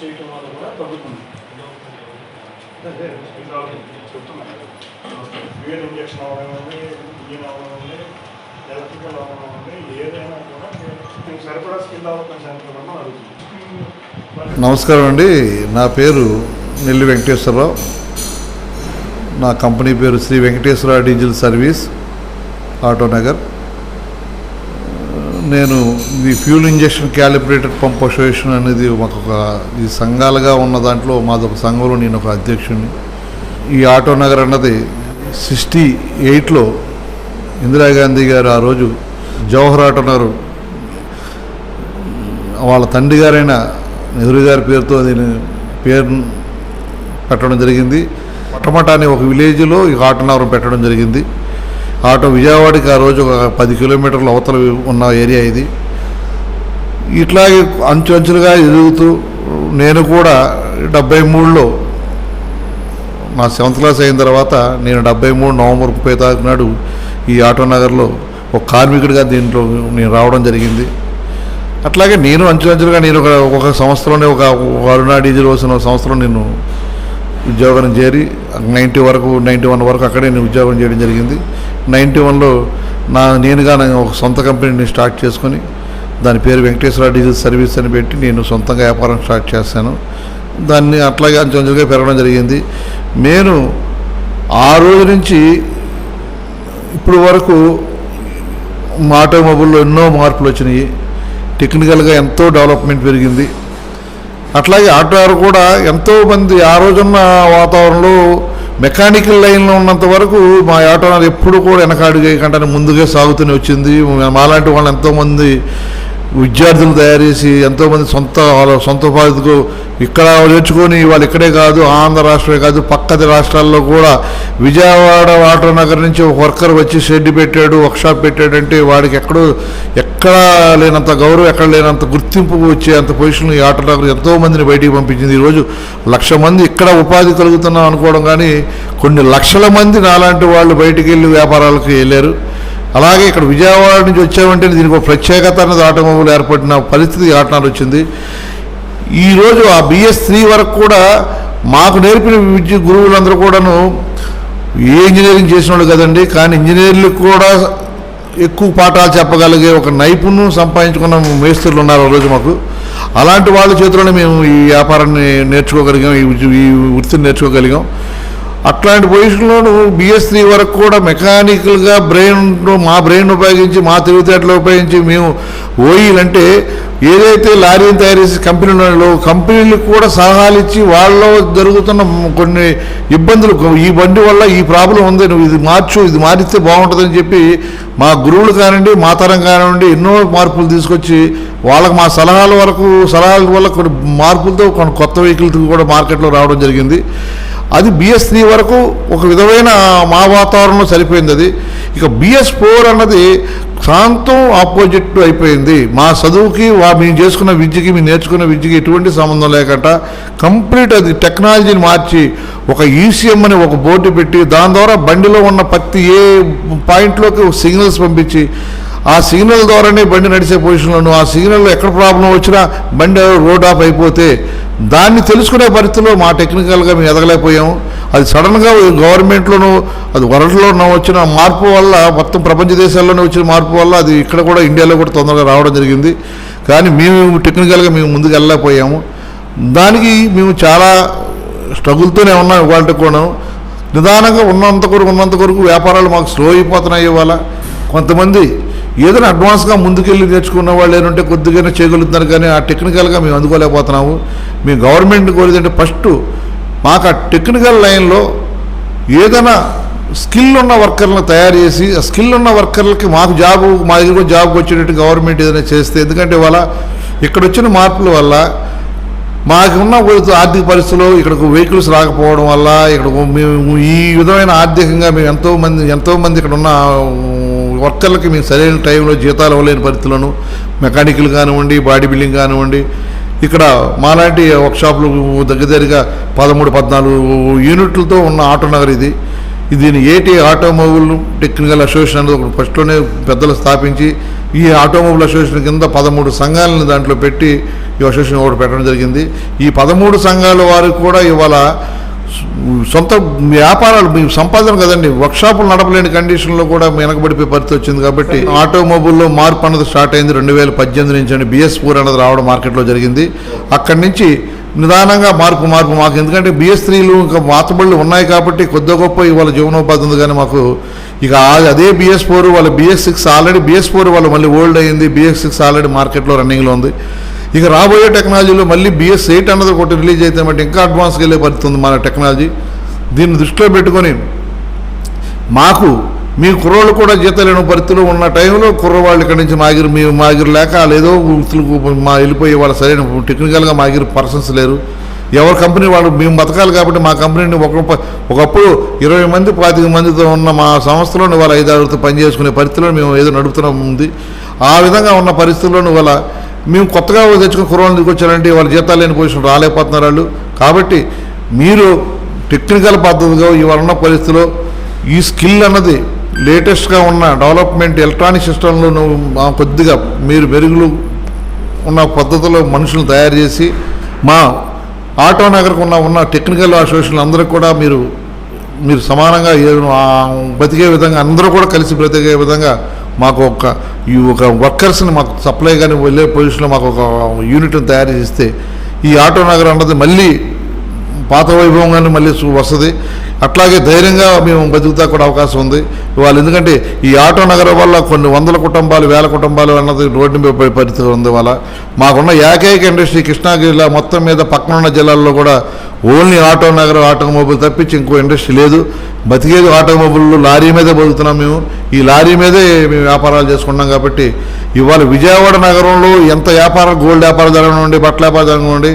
చేయటం వల్ల కూడా తగ్గుతుంది. వేడి ఇంజక్షన్ ఇంజిన్ ఎలక్ట్రికల్ అవనివ్వండి ఏదైనా కూడా మీకు సరిపడా స్కిల్ అడుగుతుంది నమస్కారం అండి. నా పేరు నెల్లి వెంకటేశ్వరరావు. నా కంపెనీ పేరు శ్రీ వెంకటేశ్వర డీజిల్ సర్వీస్ ఆటోనగర్. నేను ఈ fuel injection calibrated pump association అనేది మాకు ఒక ఈ సంఘాలుగా ఉన్న దాంట్లో మాది ఒక సంఘంలో నేను ఒక అధ్యక్షుడిని ఈ ఆటో నగర్ అన్నది సిక్స్టీ ఎయిట్లో ఇందిరాగాంధీ గారు ఆ రోజు జవహర్ ఆటో నగర్ వాళ్ళ తండ్రి గారైన నెహ్రూ గారి పేరుతో దీని పేరు పెట్టడం జరిగింది. పట్టమట అనే ఒక విలేజ్లో ఈ ఆటో నగరం పెట్టడం జరిగింది. ఆటో విజయవాడకి ఆ రోజు ఒక పది కిలోమీటర్ల అవతల ఉన్న ఏరియా ఇది. ఇట్లాగే అంచు అంచులుగా ఎదుగుతూ నేను కూడా డెబ్బై మూడులో నా సెవెంత్ క్లాస్ అయిన తర్వాత నేను డెబ్బై మూడు నవంబర్ ముప్పై తారీఖు నాడు ఈ ఆటో నగర్లో ఒక కార్మికుడిగా దీంట్లో నేను రావడం జరిగింది. అట్లాగే నేను అంచులంచులుగా నేను ఒక ఒక సంవత్సరంలోనే ఒక అరుణా డీజిల్ వచ్చిన సంవత్సరం నేను ఉద్యోగం చేరి నైంటీ వరకు నైంటీ వన్ వరకు అక్కడే నేను ఉద్యోగం చేయడం జరిగింది. నైంటీ వన్లో నా నేనుగా ఒక సొంత కంపెనీని స్టార్ట్ చేసుకొని దాని పేరు వెంకటేశ్వర డీజిల్ సర్వీస్ అని పెట్టి నేను సొంతంగా వ్యాపారం స్టార్ట్ చేశాను. దాన్ని అట్లాగే అంచెంచులుగా పెరగడం జరిగింది. నేను ఆ రోజు నుంచి ఇప్పుడు వరకు మా ఆటోమొబైల్లో ఎన్నో మార్పులు వచ్చినాయి. టెక్నికల్గా ఎంతో డెవలప్మెంట్ పెరిగింది. అట్లాగే ఆటోవారు కూడా ఎంతోమంది ఆ రోజున్న వాతావరణంలో మెకానికల్ లైన్లో ఉన్నంత వరకు మా ఆటోనర్ ఎప్పుడు కూడా వెనకాడు చేయకుండా ముందుగా సాగుతూనే వచ్చింది. మాలాంటి వాళ్ళు ఎంతోమంది విద్యార్థులు తయారు చేసి ఎంతోమంది సొంత వాళ్ళ సొంత ఉపాధికు ఇక్కడ నేర్చుకొని వాళ్ళు ఇక్కడే కాదు ఆంధ్ర రాష్ట్రమే కాదు పక్కది రాష్ట్రాల్లో కూడా విజయవాడ వాటర్ నగర్ నుంచి ఒక వర్కర్ వచ్చి షెడ్ పెట్టాడు వర్క్షాప్ పెట్టాడంటే వాడికి ఎక్కడో ఎక్కడ లేనంత గౌరవం ఎక్కడ లేనంత గుర్తింపు వచ్చే అంత పొజిషన్ ఈ ఆటో నగర్ ఎంతోమందిని బయటికి పంపించింది. ఈరోజు లక్ష మంది ఇక్కడ ఉపాధి కలుగుతున్నాం అనుకోవడం కానీ కొన్ని లక్షల మంది నాలాంటి వాళ్ళు బయటికి వెళ్ళి వ్యాపారాలకు వెళ్ళారు. అలాగే ఇక్కడ విజయవాడ నుంచి వచ్చామంటే దీనికి ఒక ప్రత్యేకత అనేది ఆటోమొబైల్ ఏర్పడిన పరిస్థితి ఆటనాలు వచ్చింది. ఈరోజు ఆ బిఎస్ త్రీ వరకు కూడా మాకు నేర్పిన విద్య గురువులందరూ కూడాను ఏ ఇంజనీరింగ్ చేసిన వాళ్ళు కదండి. కానీ ఇంజనీర్లకు కూడా ఎక్కువ పాఠాలు చెప్పగలిగే ఒక నైపుణ్యం సంపాదించుకున్న మేస్త్రులు ఉన్నారు ఆ రోజు మాకు. అలాంటి వాళ్ళ చేతిలోనే మేము ఈ వ్యాపారాన్ని నేర్చుకోగలిగాం ఈ ఈ వృత్తిని నేర్చుకోగలిగాం. అట్లాంటి పొజిషన్లోను బిఎస్ త్రీ వరకు కూడా మెకానికల్గా బ్రెయిన్ మా బ్రెయిన్ ఉపయోగించి మా తెలివితేటలు ఉపయోగించి మేము ఓయిల్ అంటే ఏదైతే లారీని తయారు చేసే కంపెనీలు కంపెనీలకు కూడా సలహాలు ఇచ్చి వాళ్ళలో జరుగుతున్న కొన్ని ఇబ్బందులు ఈ బండి వల్ల ఈ ప్రాబ్లం ఉంది నువ్వు ఇది మార్చు ఇది మారిస్తే బాగుంటుందని చెప్పి మా గురువులు కానివ్వండి మా తరం కానివ్వండి ఎన్నో మార్పులు తీసుకొచ్చి వాళ్ళకి మా సలహాల వరకు సలహాల వల్ల కొన్ని మార్పులతో కొన్ని కొత్త వెహికల్స్ కూడా మార్కెట్లో రావడం జరిగింది. అది బిఎస్ త్రీ వరకు ఒక విధమైన మా వాతావరణం సరిపోయింది అది. ఇక బిఎస్ ఫోర్ అన్నది శాంతం ఆపోజిట్ అయిపోయింది. మా చదువుకి వా మేము చేసుకున్న విద్యకి మేము నేర్చుకున్న విద్యకి ఎటువంటి సంబంధం లేకుండా కంప్లీట్ అది టెక్నాలజీని మార్చి ఒక ఈసీఎం అని ఒక బోర్డు పెట్టి దాని ద్వారా బండిలో ఉన్న ప్రతి ఏ పాయింట్లోకి సిగ్నల్స్ పంపించి ఆ సిగ్నల్ ద్వారానే బండి నడిచే పొజిషన్లోను ఆ సిగ్నల్లో ఎక్కడ ప్రాబ్లం వచ్చినా బండి రోడ్ ఆఫ్ అయిపోతే దాన్ని తెలుసుకునే పరిస్థితిలో మా టెక్నికల్గా మేము ఎదగలేకపోయాము. అది సడన్గా గవర్నమెంట్లోనూ అది వరల్డ్లోనూ వచ్చిన మార్పు వల్ల మొత్తం ప్రపంచ దేశాల్లోనే వచ్చిన మార్పు వల్ల అది ఇక్కడ కూడా ఇండియాలో కూడా తొందరగా రావడం జరిగింది. కానీ మేము టెక్నికల్గా మేము ముందుకు వెళ్ళలేకపోయాము. దానికి మేము చాలా స్ట్రగుల్తోనే ఉన్నాం ఇవాళ కూడా నిదానంగా ఉన్నంత కొరకు ఉన్నంత కొరకు వ్యాపారాలు మాకు స్లో అయిపోతున్నాయి ఇవాళ. కొంతమంది ఏదైనా అడ్వాన్స్గా ముందుకెళ్ళి నేర్చుకున్న వాళ్ళు ఏంటంటే కొద్దిగా చేయగలుగుతున్నారు కానీ ఆ టెక్నికల్గా మేము అందుకోలేకపోతున్నాము. మేము గవర్నమెంట్ని కోరేదంటే ఫస్ట్ మాకు ఆ టెక్నికల్ లైన్లో ఏదైనా స్కిల్ ఉన్న వర్కర్లను తయారు చేసి ఆ స్కిల్ ఉన్న వర్కర్లకి మాకు జాబు మా దగ్గర జాబ్కి వచ్చేటట్టు గవర్నమెంట్ ఏదైనా చేస్తే ఎందుకంటే ఇవాళ ఇక్కడ వచ్చిన మార్పుల వల్ల మాకున్న కొంచెం ఆర్థిక పరిస్థితులు ఇక్కడకు వెహికల్స్ రాకపోవడం వల్ల ఇక్కడ మేము ఈ విధమైన ఆర్థికంగా మేము ఎంతోమంది ఎంతోమంది ఇక్కడ ఉన్న వర్కర్లకి మేము సరైన టైంలో జీతాలు ఇవ్వలేని పరిస్థితులను మెకానికల్ కానివ్వండి బాడీ బిల్డింగ్ కానివ్వండి ఇక్కడ మాలాంటి వర్క్షాపులు దగ్గర దగ్గరగా పదమూడు పద్నాలుగు యూనిట్లతో ఉన్న ఆటో నగర్ ఇది. దీన్ని ఏటీ ఆటోమొబైల్ టెక్నికల్ అసోసియేషన్ అనేది ఒకటి ఫస్ట్లోనే పెద్దలు స్థాపించి ఈ ఆటోమొబైల్ అసోసియేషన్ కింద పదమూడు సంఘాలను దాంట్లో పెట్టి ఈ అసోసియేషన్ ఒకటి పెట్టడం జరిగింది. ఈ పదమూడు సంఘాల వారికి కూడా ఇవాళ సొంత వ్యాపారాలు మీ సంపాదన కదండి. వర్క్షాపులు నడపలేని కండిషన్లో కూడా వెనకబడిపోయే పరిస్థితి వచ్చింది కాబట్టి ఆటోమొబైల్లో మార్పు అన్నది స్టార్ట్ అయింది. రెండు వేల పద్దెనిమిది నుంచి అండి. బిఎస్ ఫోర్ అన్నది రావడం మార్కెట్లో జరిగింది. అక్కడి నుంచి నిదానంగా మార్పు మార్పు మాకు ఎందుకంటే బిఎస్ త్రీలు ఇంకా మాతబళ్ళు ఉన్నాయి కాబట్టి కొద్ది గొప్ప ఇవాళ జీవనోపాధి ఉంది కానీ మాకు ఇక అదే బిఎస్ ఫోర్ వాళ్ళ BS six already BS four వాళ్ళు మళ్ళీ ఓల్డ్ అయింది బిఎస్ సిక్స్ ఆల్రెడీ మార్కెట్లో రన్నింగ్లో ఉంది. ఇక రాబోయే టెక్నాలజీలో మళ్ళీ బిఎస్ ఎయిట్ అన్నది ఒకటి రిలీజ్ అయితే మట్టి ఇంకా అడ్వాన్స్కి వెళ్ళే పరిస్థితి మన టెక్నాలజీ. దీన్ని దృష్టిలో పెట్టుకొని మాకు మీ కుర్రోళ్ళు కూడా జీతలేని పరిస్థితులు ఉన్న టైంలో కుర్రవాళ్ళు ఇక్కడి నుంచి మాగిరు మీ మాగిరు లేక లేదో వృత్తులకు మా వెళ్ళిపోయే వాళ్ళు సరైన టెక్నికల్గా మాగిరు పర్సన్స్ లేరు. ఎవరి కంపెనీ వాళ్ళు మేము బతకాలి కాబట్టి మా కంపెనీని ఒక ఒకప్పుడు ఇరవై మంది పాతిక మందితో ఉన్న మా సంస్థలో వాళ్ళ ఐదారుతో పనిచేసుకునే పరిస్థితిలో మేము ఏదో నడుపుతున్నాం ఉంది. ఆ విధంగా ఉన్న పరిస్థితుల్లోని వాళ్ళ మేము కొత్తగా తెచ్చుకుని కుర్రాళ్ళు తీసుకొచ్చారంటే వాళ్ళ జీతాలు లేని పొజిషన్ రాలేకపోతున్నారు వాళ్ళు. కాబట్టి మీరు టెక్నికల్ పద్ధతిగా ఇవాళ ఉన్న పరిస్థితిలో ఈ స్కిల్ అన్నది లేటెస్ట్గా ఉన్న డెవలప్మెంట్ ఎలక్ట్రానిక్ సిస్టంలో కొద్దిగా మీరు మెరుగులు ఉన్న పద్ధతిలో మనుషులను తయారు చేసి మా ఆటో నగర్కు ఉన్న ఉన్న టెక్నికల్ అసోసియేషన్ అందరూ కూడా మీరు మీరు సమానంగా బ్రతికే బతికే విధంగా అందరూ కూడా కలిసి బ్రతికే విధంగా మాకు ఒక ఈ ఒక వర్కర్స్ని మాకు సప్లై కానీ వెళ్ళే పొజిషన్లో మాకు ఒక యూనిట్ని తయారు చేస్తే ఈ ఆటో నగరం అన్నది మళ్ళీ పాత వైభవంగానే మళ్ళీ వస్తుంది. అట్లాగే ధైర్యంగా మేము బతుకుతా కూడా అవకాశం ఉంది. వాళ్ళు ఎందుకంటే ఈ ఆటో నగరం వల్ల కొన్ని వందల కుటుంబాలు వేల కుటుంబాలు అన్నది రోడ్డు మీద పరిస్థితి ఉంది వల్ల మాకున్న ఏకైక ఇండస్ట్రీ కృష్ణా జిల్లా మొత్తం మీద పక్కన ఉన్న జిల్లాల్లో కూడా ఓన్లీ ఆటో నగరం ఆటోమొబైల్ తప్పించి ఇంకో ఇండస్ట్రీ లేదు. బతికేది ఆటోమొబైల్ లారీ మీదే బతుకుతున్నాం మేము. ఈ లారీ మీదే మేము వ్యాపారాలు చేసుకున్నాం కాబట్టి ఇవాళ విజయవాడ నగరంలో ఎంత వ్యాపారం గోల్డ్ వ్యాపారం జరగనివ్వండి బట్టల వ్యాపారం జరగనివ్వండి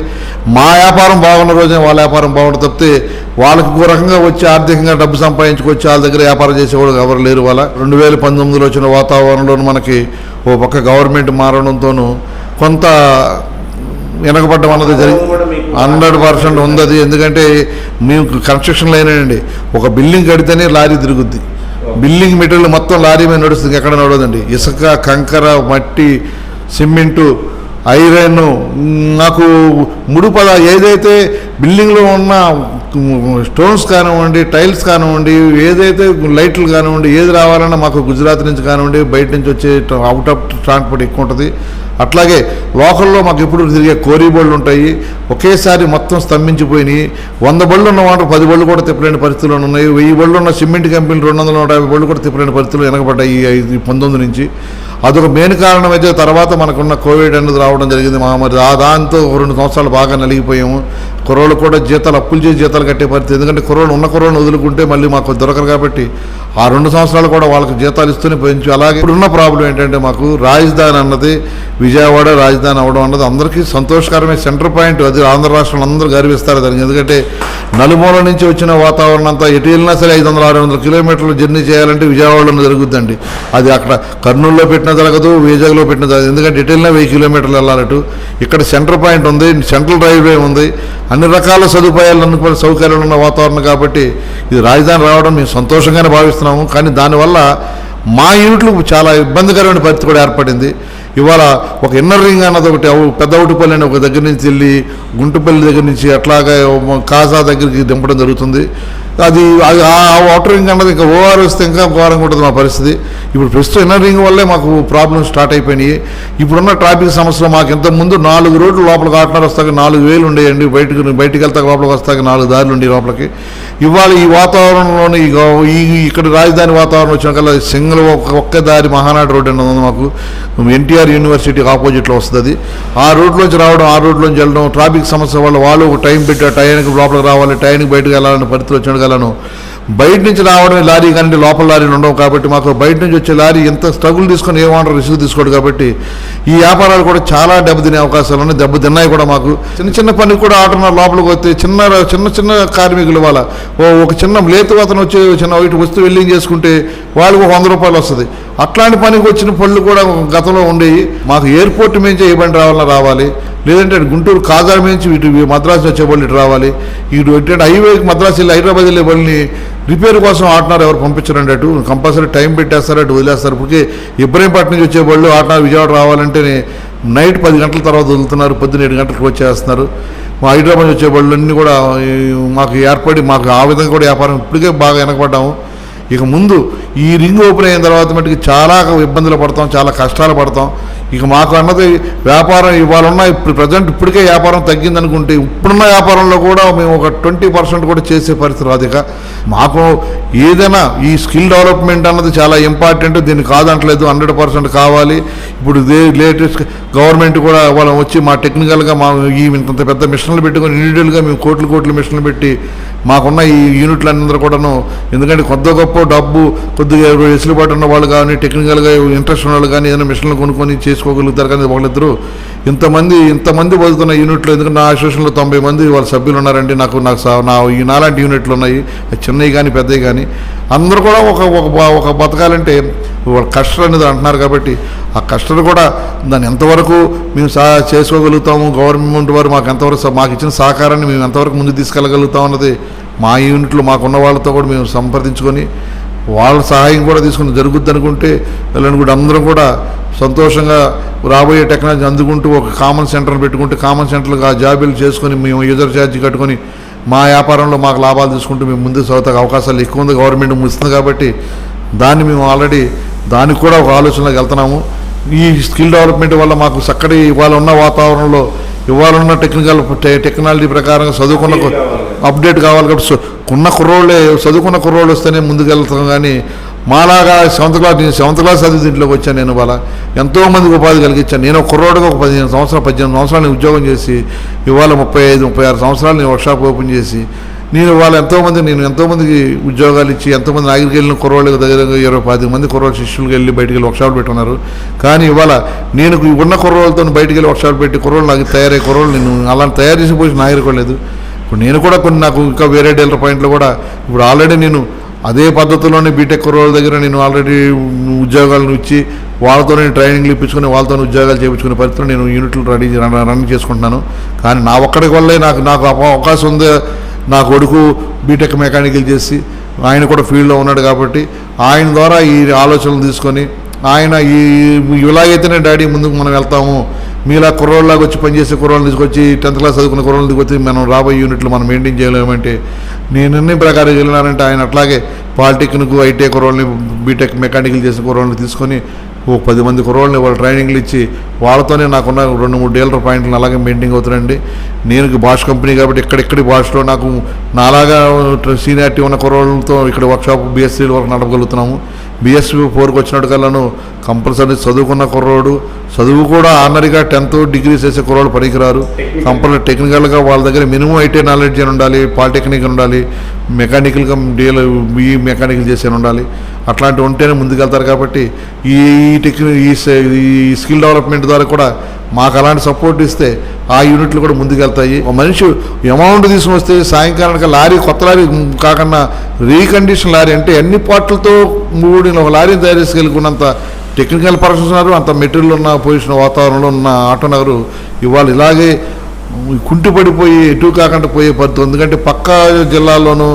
మా వ్యాపారం బాగున్న రోజే వాళ్ళ వ్యాపారం బాగుంటుంది తప్పితే వాళ్ళకి ఒక రకంగా వచ్చి ఆర్థికంగా డబ్బు సంపాదించుకొచ్చి వాళ్ళ దగ్గర వ్యాపారం చేసేవాళ్ళు ఎవరు లేరు వాళ్ళ రెండు వేల పంతొమ్మిదిలో వచ్చిన వాతావరణంలో మనకి ఓ పక్క గవర్నమెంట్ మారడంతోనూ కొంత వెనకబడ్డం అన్నది జరిగింది హండ్రెడ్ పర్సెంట్ ఉంది అది. ఎందుకంటే మేము కన్స్ట్రక్షన్ లైనండి ఒక బిల్డింగ్ కడితేనే లారీ తిరుగుద్ది. బిల్డింగ్ మెటీరియల్ మొత్తం లారీ మీద నడుస్తుంది. ఎక్కడ నడవదండి. ఇసుక కంకర మట్టి సిమెంటు ఐరన్ నాకు ముడు పద ఏదైతే బిల్డింగ్లో ఉన్న స్టోన్స్ కానివ్వండి టైల్స్ కానివ్వండి ఏదైతే లైట్లు కానివ్వండి ఏది రావాలన్నా మాకు గుజరాత్ నుంచి కానివ్వండి బయట నుంచి వచ్చే అవుట్ ఆఫ్ ట్రాన్స్పోర్ట్ ఎక్కువ ఉంటుంది అట్లాగే లోకల్లో మాకు ఎప్పుడు తిరిగే కోరీ బళ్ళు ఉంటాయి. ఒకేసారి మొత్తం స్తంభించిపోయినాయి. వంద బళ్ళు ఉన్న వాటి పది బళ్ళు కూడా తిప్పలేని పరిస్థితులు ఉన్నాయి. వెయ్యి బళ్ళు ఉన్న సిమెంట్ కంపెనీలు రెండు వందల నూట యాభై బళ్ళు కూడా తిప్పలేని పరిస్థితులు వెనకబడ్డాయి ఈ పంతొమ్మిది నుంచి. అదొక మెయిన్ కారణం అయితే తర్వాత మనకున్న కోవిడ్ అనేది రావడం జరిగింది మా మరి ఆ దాంతో రెండు సంవత్సరాలు బాగా నలిగిపోయాము. కుర్రోళ్ళు కూడా జీతాలు అప్పులు చేసి జీతాలు కట్టే పరిస్థితి. ఎందుకంటే కుర్రోళ్ళు ఉన్న కుర్రోళ్ళు వదులుకుంటే మళ్ళీ మాకు దొరకరు కాబట్టి ఆ రెండు సంవత్సరాలు కూడా వాళ్ళకి జీతాలు ఇస్తూనే పెంచు అలాగే ఇప్పుడున్న ప్రాబ్లం ఏంటంటే మాకు రాజధాని అన్నది విజయవాడ రాజధాని అవడం అన్నది అందరికీ సంతోషకరమే. సెంటర్ పాయింట్ అది ఆంధ్ర రాష్ట్రంలో అందరూ గర్విస్తారు దానికి. ఎందుకంటే నలుమూల నుంచి వచ్చిన వాతావరణం అంతా ఎటు వెళ్ళినా సరే ఐదు వందల ఆరు వందల కిలోమీటర్లు జర్నీ చేయాలంటే విజయవాడలో జరుగుద్దండి. అది అక్కడ కర్నూలులో పెట్టినా జరగదు వైజాగ్లో పెట్టినా జరగదు. ఎందుకంటే ఎటు వెళ్ళినా వెయ్యి కిలోమీటర్లు వెళ్ళాలటు ఇక్కడ సెంటర్ పాయింట్ ఉంది సెంట్రల్ రైల్వే ఉంది. అన్ని రకాల సదుపాయాలు అన్ని సౌకర్యాలు ఉన్న వాతావరణం కాబట్టి ఇది రాజధాని రావడం మేము సంతోషంగానే చేస్తున్నాము. కానీ దానివల్ల మా యూనిట్లు చాలా ఇబ్బందికరమైన పరిస్థితి కూడా ఏర్పడింది. ఇవాళ ఒక ఇన్నర్ రింగ్ అన్నది ఒకటి పెద్ద ఒకటిపల్లి అని ఒక దగ్గర నుంచి వెళ్ళి గుంటుపల్లి దగ్గర నుంచి అట్లాగే కాజా దగ్గరికి దింపడం జరుగుతుంది. అది అది ఆ వాటర్ రింగ్ అన్నది ఇంకా ఓఆర్ వస్తే ఇంకా ఘోరంగా ఉంటుంది మా పరిస్థితి. ఇప్పుడు ప్రస్తుతం ఇన్నర్ రింగ్ వల్లే మాకు ప్రాబ్లమ్స్ స్టార్ట్ అయిపోయినాయి. ఇప్పుడున్న ట్రాఫిక్ సమస్యలు మాకు ఇంత ముందు నాలుగు రోడ్లు లోపలికి ఆటనారు వస్తాక నాలుగు వేలు ఉండేయండి. బయటకు బయటికి వెళ్తాక లోపలికి వస్తాక నాలుగు దారులు ఉండే లోపలికి. ఇవాళ ఈ వాతావరణంలోని ఈ ఇక్కడ రాజధాని వాతావరణం వచ్చిన కల్లా సింగిల్ ఒక్క ఒక్క దారి మహానాడు రోడ్ ఉంది మాకు. ఎన్టీఆర్ యూనివర్సిటీ ఆపోజిట్లో వస్తుంది. ఆ రోడ్లోంచి రావడం ఆ రోడ్లోంచి వెళ్ళడం ట్రాఫిక్ సమస్య వల్ల వాళ్ళు ఒక టైం పెట్టి టైంకి లోపలికి రావాలి టైంకి బయటకు వెళ్ళాలనే పరిస్థితులు వచ్చిన గలను బయట నుంచి రావడం లారీ కానీ లోపల లారీలు ఉండవు కాబట్టి మాకు బయట నుంచి వచ్చే లారీ ఎంత స్ట్రగుల్ తీసుకొని ఏమంటారు రిస్క్ తీసుకోడు కాబట్టి ఈ వ్యాపారాలు కూడా చాలా దెబ్బతినే అవకాశాలు ఉన్నాయి. దెబ్బతిన్నాయి కూడా మాకు. చిన్న చిన్న పనికి కూడా ఆటోనర్ లోపలికి వస్తే చిన్న చిన్న చిన్న కార్మికులు వాళ్ళ ఓ ఒక చిన్న లేతు అతను వచ్చి చిన్న ఇటు వస్తువు వెల్లింగ్ చేసుకుంటే వాళ్ళకి ఒక వంద రూపాయలు వస్తుంది. అట్లాంటి పనికి వచ్చిన పళ్ళు కూడా గతంలో ఉండేవి. మాకు ఎయిర్పోర్ట్ మీద ఏ బండి రావాలన్నా రావాలి. లేదంటే గుంటూరు కాజా నుంచి ఇటు మద్రాసు వచ్చే వాళ్ళు ఇటు రావాలి. ఇటు ఎటువంటి హైవే మద్రాసు వెళ్ళి హైదరాబాద్ వెళ్ళే బళ్ళని రిపేర్ కోసం ఆటనారు ఎవరు పంపించారండి అటు కంపల్సరీ టైం పెట్టేస్తారు అటు వదిలేస్తారు. ఇప్పటికే ఇబ్రహీంపట్నం నుంచి వచ్చే బళ్ళు ఆటనారు విజయవాడ రావాలంటేనే నైట్ పది గంటల తర్వాత వదులుతున్నారు పొద్దున్న ఏడు గంటలకు వచ్చేస్తున్నారు. మా హైదరాబాద్ వచ్చే బళ్ళన్నీ కూడా మాకు ఏర్పడి మాకు ఆ విధంగా కూడా వ్యాపారం ఇప్పటికే బాగా వెనకబడ్డాము. ఇక ముందు ఈ రింగ్ ఓపెన్ అయిన తర్వాత మటుకు చాలా ఇబ్బందులు పడతాం చాలా కష్టాలు పడతాం. ఇక మాకు అన్నది వ్యాపారం ఇవాళ ఉన్న ఇప్పుడు ప్రజెంట్ ఇప్పటికే వ్యాపారం తగ్గిందనుకుంటే ఇప్పుడున్న వ్యాపారంలో కూడా మేము ఒక ట్వంటీ పర్సెంట్ కూడా చేసే పరిస్థితి రాదు ఇక. మాకు ఏదైనా ఈ స్కిల్ డెవలప్మెంట్ అన్నది చాలా ఇంపార్టెంట్ దీన్ని కాదంటలేదు హండ్రెడ్ పర్సెంట్ కావాలి. ఇప్పుడు ఇదే లేటెస్ట్ గవర్నమెంట్ కూడా వాళ్ళని వచ్చి మా టెక్నికల్గా మా ఈ ఇంత పెద్ద మిషన్లు పెట్టుకొని ఇండివిజువల్గా మేము కోట్లు కోట్లు మిషన్లు పెట్టి మాకున్న ఈ యూనిట్లందరూ కూడాను ఎందుకంటే కొద్ది గొప్ప డబ్బు కొద్దిగా వెసులుబాటు ఉన్న వాళ్ళు కానీ టెక్నికల్గా ఇంట్రెస్ట్ ఉన్న వాళ్ళు కానీ ఏదైనా మిషన్లు కొనుక్కొని చేసుకోగలుగుతారు కానీ వాళ్ళిద్దరూ ఇంతమంది ఇంతమంది బతుకున్న యూనిట్లు ఎందుకంటే నా అసోసియేషన్లో తొంభై మంది వాళ్ళ సభ్యులు ఉన్నారండి. నాకు నాకు సా- నా ఈ నాలాంటి యూనిట్లు ఉన్నాయి. చిన్నవి కానీ పెద్దవి కానీ. అందరూ కూడా ఒక ఒక ఒక బతకాలంటే వాళ్ళ కష్టం అనేది అంటున్నారు కాబట్టి ఆ కష్టం కూడా దాన్ని ఎంతవరకు మేము సా చేసుకోగలుగుతాము గవర్నమెంట్ వారు మాకు ఎంతవరకు మాకు ఇచ్చిన సహకారాన్ని మేము ఎంతవరకు ముందు తీసుకెళ్ళగలుగుతాం అన్నది మా యూనిట్లు మాకున్న వాళ్ళతో కూడా మేము సంప్రదించుకొని వాళ్ళ సహాయం కూడా తీసుకుని జరుగుద్ది అనుకుంటే వెళ్ళని కూడా అందరం కూడా సంతోషంగా రాబోయే టెక్నాలజీ అందుకుంటూ ఒక కామన్ సెంటర్ పెట్టుకుంటే కామన్ సెంటర్గా జాబీలు చేసుకొని మేము యూజర్ ఛార్జ్ కట్టుకొని మా వ్యాపారంలో మాకు లాభాలు తీసుకుంటూ మేము ముందుకు సాగుతాకు అవకాశాలు ఎక్కువ ఉంది. గవర్నమెంట్ ఇస్తుంది కాబట్టి దాన్ని మేము ఆల్రెడీ దానికి కూడా ఒక ఆలోచనలోకి వెళ్తున్నాము. ఈ స్కిల్ డెవలప్మెంట్ వల్ల మాకు చక్కటి ఇవాళ ఉన్న వాతావరణంలో ఇవాళ ఉన్న టెక్నికల్ టెక్నాలజీ ప్రకారం చదువుకున్న అప్డేట్ కావాలి. కాబట్టి ఉన్న కుర్రోళ్ళే చదువుకున్న కుర్రోళ్ళు వస్తేనే ముందుకు వెళ్తాం. కానీ మాలాగా సెవెంత్ క్లాస్ నేను సెవెంత్ క్లాస్ చదివి దీంట్లోకి వచ్చాను నేను వాళ్ళ ఎంతో మందికి ఉపాధి కలిగించాను. నేను ఒక కుర్రోడుగా ఒక పదిహేను సంవత్సరాలు పద్దెనిమిది సంవత్సరాలు ఉద్యోగం చేసి ఇవాళ ముప్పై ఐదు ముప్పై ఆరు సంవత్సరాలు నేను వర్క్షాప్ ఓపెన్ చేసి నేను వాళ్ళ ఎంతోమంది నేను ఎంతోమందికి ఉద్యోగాలు ఇచ్చి ఎంతోమంది నాగిరికి వెళ్ళిన కుర్రోళ్ళకి దగ్గర ఇరవై పది మంది కుర్రోళ్ళు శిష్యులకు వెళ్ళి బయటికి వెళ్ళి వర్క్షాప్ పెట్టుకున్నారు కానీ ఇవాళ నేను ఉన్న కుర్రోళ్ళతో బయటికి వెళ్ళి వర్క్షాప్ పెట్టి కుర్రోళ్ళు నాకు తయారయ్యే కుర్రోళ్ళు నేను అలా తయారు చేసి పోయి నాగరికోలేదు ఇప్పుడు నేను కూడా కొన్ని నాకు ఇంకా వేరే డీలర్ పాయింట్లు కూడా ఇప్పుడు ఆల్రెడీ నేను అదే పద్ధతిలోనే బీటెక్ కుర్రోళ్ళ దగ్గర నేను ఆల్రెడీ ఉద్యోగాలను ఇచ్చి వాళ్ళతో నేను ట్రైనింగ్లు ఇప్పించుకొని వాళ్ళతో ఉద్యోగాలు చేయించుకునే పరిస్థితిలో నేను యూనిట్లు రెడీ రన్ చేసుకుంటున్నాను. కానీ నా ఒక్కడి వల్లే నాకు నాకు అవకాశం ఉంది నా కొడుకు బీటెక్ మెకానికల్ చేసి ఆయన కూడా ఫీల్డ్లో ఉన్నాడు కాబట్టి ఆయన ద్వారా ఈ ఆలోచనలు తీసుకొని ఆయన ఈ ఇలాగైతేనే డాడీ ముందుకు మనం వెళ్తాము మీలా కుర్రోళ్ళలాగా వచ్చి పనిచేసే కుర్రోళ్ళని తీసుకొచ్చి టెన్త్ క్లాస్ చదువుకున్న కుర్రోళ్ళని తీసుకొచ్చి మనం రాబోయే యూనిట్లు మనం మెయింటైన్ చేయలేమంటే నేను అన్ని ప్రకారం వెళ్ళినానంటే ఆయన అట్లాగే పాలిటెక్నిక్ ఐటీ కుర్రోళ్ళని బీటెక్ మెకానికల్ చేసిన కుర్రోళ్ళని తీసుకొని ఓ పది మంది కుర్రోళ్ళని వాళ్ళు ట్రైనింగ్లు ఇచ్చి వాళ్ళతోనే నాకున్న రెండు మూడు డీలర్ పాయింట్లు అలాగే మెయింటైన్ అవుతున్నాయండి నేను భాష కంపెనీ కాబట్టి ఇక్కడిక్కడి భాషలో నాకు నాలాగా సీనియారిటీ ఉన్న కుర్రోళ్ళతో ఇక్కడ వర్క్షాప్ బీఎస్సీ వరకు నడపగలుగుతున్నాము. బీఎస్పీ ఫోర్కి వచ్చినట్టు కల్లాను కంపల్సరీ చదువుకున్న కుర్రోడు చదువు కూడా ఆనరీగా టెన్త్ డిగ్రీ చేసే కుర్రోడు పనికిరారు. కంపల్సరీ టెక్నికల్గా వాళ్ళ దగ్గర మినిమం ఐటీ నాలెడ్జ్ అని ఉండాలి పాలిటెక్నిక్ ఉండాలి మెకానికల్గా డీల్ బీఈ మెకానికల్ చేసే ఉండాలి. అట్లాంటివి ఉంటేనే ముందుకెళ్తారు కాబట్టి ఈ టెక్ని ఈ ఈ స్కిల్ డెవలప్మెంట్ ద్వారా కూడా మాకు అలాంటి సపోర్ట్ ఇస్తే ఆ యూనిట్లు కూడా ముందుకెళ్తాయి. ఒక మనిషి అమౌంట్ తీసుకుని వస్తే సాయంకాలానికి లారీ కొత్త లారీ కాకుండా రీకండిషన్ లారీ అంటే అన్ని పార్ట్లతో మూడిన ఒక లారీని తయారు చేసుకెళ్ళుకున్నంత టెక్నికల్ పర్సన్స్ ఉన్నారు. అంత మెటీరియల్ ఉన్న పొజిషన్ వాతావరణంలో ఉన్న ఆటో నగరు ఇవాళ ఇలాగే కుంటిపడిపోయి ఎటు కాకుండా పోయే పడుతుంది ఎందుకంటే పక్క జిల్లాల్లోనూ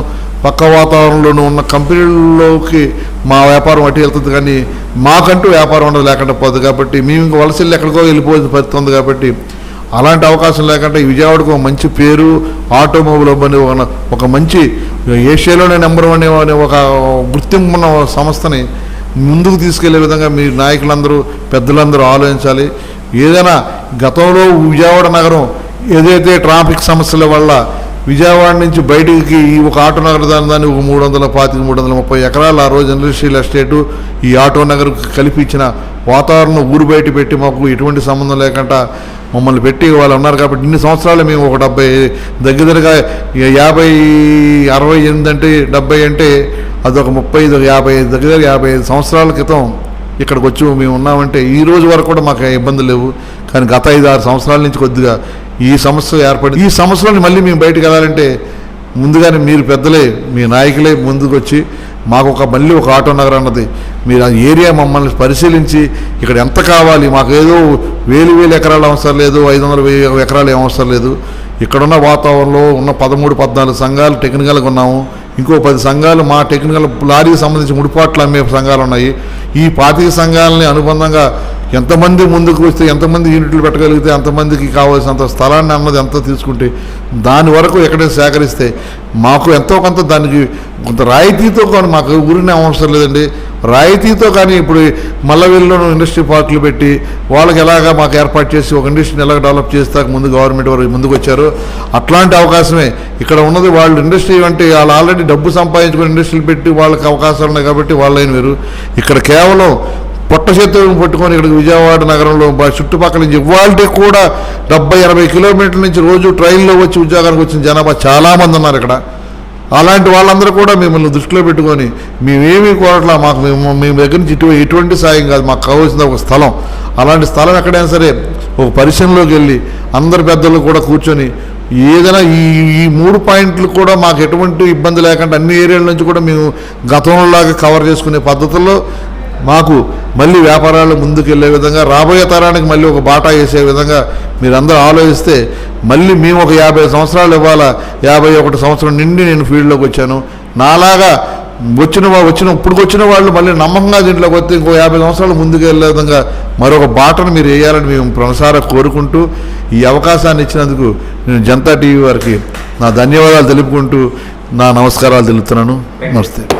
పక్క వాతావరణంలోనూ ఉన్న కంపెనీల్లోకి మా వ్యాపారం అటు వెళ్తుంది కానీ మాకంటూ వ్యాపారం ఉండదు లేకుండా పోదు కాబట్టి మేము ఇంక వలస వెళ్ళి ఎక్కడికో వెళ్ళిపోతుంది పరిస్థితి కాబట్టి అలాంటి అవకాశం లేకుండా విజయవాడకు ఒక మంచి పేరు ఆటోమొబైల్ అనే ఒక- ఒక మంచి ఏషియాలోనే నెంబర్ వన్ అనే ఒక గుర్తింపు ఉన్న సంస్థని ముందుకు తీసుకెళ్ళే విధంగా మీ నాయకులందరూ పెద్దలందరూ ఆలోచించాలి. ఏదైనా గతంలో విజయవాడ నగరం ఏదైతే ట్రాఫిక్ సమస్యల వల్ల విజయవాడ నుంచి బయటికి ఈ ఒక ఆటో నగర దాని దాన్ని ఒక మూడు వందల పాతిక మూడు వందల ముప్పై ఎకరాలు ఆ రోజు ఇండస్ట్రియల్ ఎస్టేటు ఈ ఆటో నగర్ కలిపి ఇచ్చిన వాతావరణం ఊరు బయట పెట్టి మాకు ఎటువంటి సంబంధం లేకుండా మమ్మల్ని పెట్టి వాళ్ళు ఉన్నారు కాబట్టి ఇన్ని సంవత్సరాలు మేము ఒక డెబ్బై దగ్గరగా యాభై అరవై ఎనిమిది అంటే డెబ్బై అంటే అదొక ముప్పై ఐదు యాభై ఐదు దగ్గర యాభై ఐదు సంవత్సరాల క్రితం ఇక్కడికి వచ్చి మేము ఉన్నామంటే ఈ రోజు వరకు కూడా మాకు ఇబ్బంది లేవు. కానీ గత ఐదు ఆరు సంవత్సరాల నుంచి కొద్దిగా ఈ సమస్య ఏర్పడి ఈ సమస్యలోని మళ్ళీ మేము బయటకు వెళ్ళాలంటే ముందుగానే మీరు పెద్దలే మీ నాయకులే ముందుకు వచ్చి మాకు ఒక మళ్ళీ ఒక ఆటో నగర్ అన్నది. మీరు ఆ ఏరియా మమ్మల్ని పరిశీలించి ఇక్కడ ఎంత కావాలి మాకు ఏదో వేలు వేలు ఎకరాలు అవసరం లేదు ఐదు వందల వెయ్యి ఎకరాలు ఏం అవసరం లేదు. ఇక్కడున్న వాతావరణంలో ఉన్న పదమూడు పద్నాలుగు సంఘాలు టెక్నికల్గా ఉన్నాము. ఇంకో పది సంఘాలు మా టెక్నికల్ లారీకి సంబంధించి ముడిపాట్లు అమ్మే సంఘాలు ఉన్నాయి. ఈ పాతిక సంఘాలని అనుబంధంగా ఎంతమంది ముందుకు వస్తే ఎంతమంది యూనిట్లు పెట్టగలిగితే అంతమందికి కావాల్సినంత స్థలాన్ని అన్నది ఎంత తీసుకుంటే దాని వరకు ఎక్కడైనా సేకరిస్తే మాకు ఎంతో కొంత దానికి కొంత రాయితీతో కానీ మాకు ఊరినే అవసరం లేదండి. రాయితీతో కానీ ఇప్పుడు మల్లవెల్లిలోనూ ఇండస్ట్రీ పార్కులు పెట్టి వాళ్ళకి ఎలాగా మాకు ఏర్పాటు చేసి ఒక ఇండస్ట్రీని ఎలాగ డెవలప్ చేస్తాక ముందు గవర్నమెంట్ వారు ముందుకు వచ్చారు. అట్లాంటి అవకాశమే ఇక్కడ ఉన్నది వాళ్ళు ఇండస్ట్రీ అంటే వాళ్ళు ఆల్రెడీ డబ్బు సంపాదించుకుని ఇండస్ట్రీలు పెట్టి వాళ్ళకి అవకాశాలు ఉన్నాయి కాబట్టి వాళ్ళైన వేరు. ఇక్కడ కేవలం పొట్ట చేతులను పట్టుకొని ఇక్కడికి విజయవాడ నగరంలో చుట్టుపక్కల నుంచి ఇవాళ కూడా డెబ్బై ఎనభై కిలోమీటర్ల నుంచి రోజు ట్రైన్లో వచ్చి ఉద్యోగానికి వచ్చిన జనాభా చాలామంది ఉన్నారు ఇక్కడ. అలాంటి వాళ్ళందరూ కూడా మిమ్మల్ని దృష్టిలో పెట్టుకొని మేమేమీ కోరట్లా మాకు మేము మీ దగ్గర నుంచి ఇటు ఎటువంటి సాయం కాదు మాకు కావాల్సింది ఒక స్థలం. అలాంటి స్థలం ఎక్కడైనా సరే ఒక పరిశ్రమలోకి వెళ్ళి అందరు పెద్దలు కూడా కూర్చొని ఏదైనా ఈ ఈ మూడు పాయింట్లు కూడా మాకు ఎటువంటి ఇబ్బంది లేకుండా అన్ని ఏరియాల నుంచి కూడా మేము గతంలోలాగా కవర్ చేసుకునే పద్ధతుల్లో మాకు మళ్ళీ వ్యాపారాలు ముందుకెళ్ళే విధంగా రాబోయే తరానికి మళ్ళీ ఒక బాటా వేసే విధంగా మీరందరూ ఆలోచిస్తే మళ్ళీ మేము ఒక యాభై సంవత్సరాలు ఇవ్వాలా? యాభై ఒకటి సంవత్సరం నిండి నేను ఫీల్డ్లోకి వచ్చాను. నాలాగా వచ్చిన వచ్చిన ఇప్పుడు వచ్చిన వాళ్ళు మళ్ళీ నమ్మకంగా దీంట్లోకి వస్తే ఇంకో యాభై సంవత్సరాలు ముందుకు వెళ్ళే విధంగా మరొక బాటను మీరు వేయాలని మేము ప్రసార కోరుకుంటూ ఈ అవకాశాన్ని ఇచ్చినందుకు నేను జనతా టీవీ వారికి నా ధన్యవాదాలు తెలుపుకుంటూ నా నమస్కారాలు తెలుపుతున్నాను. నమస్తే.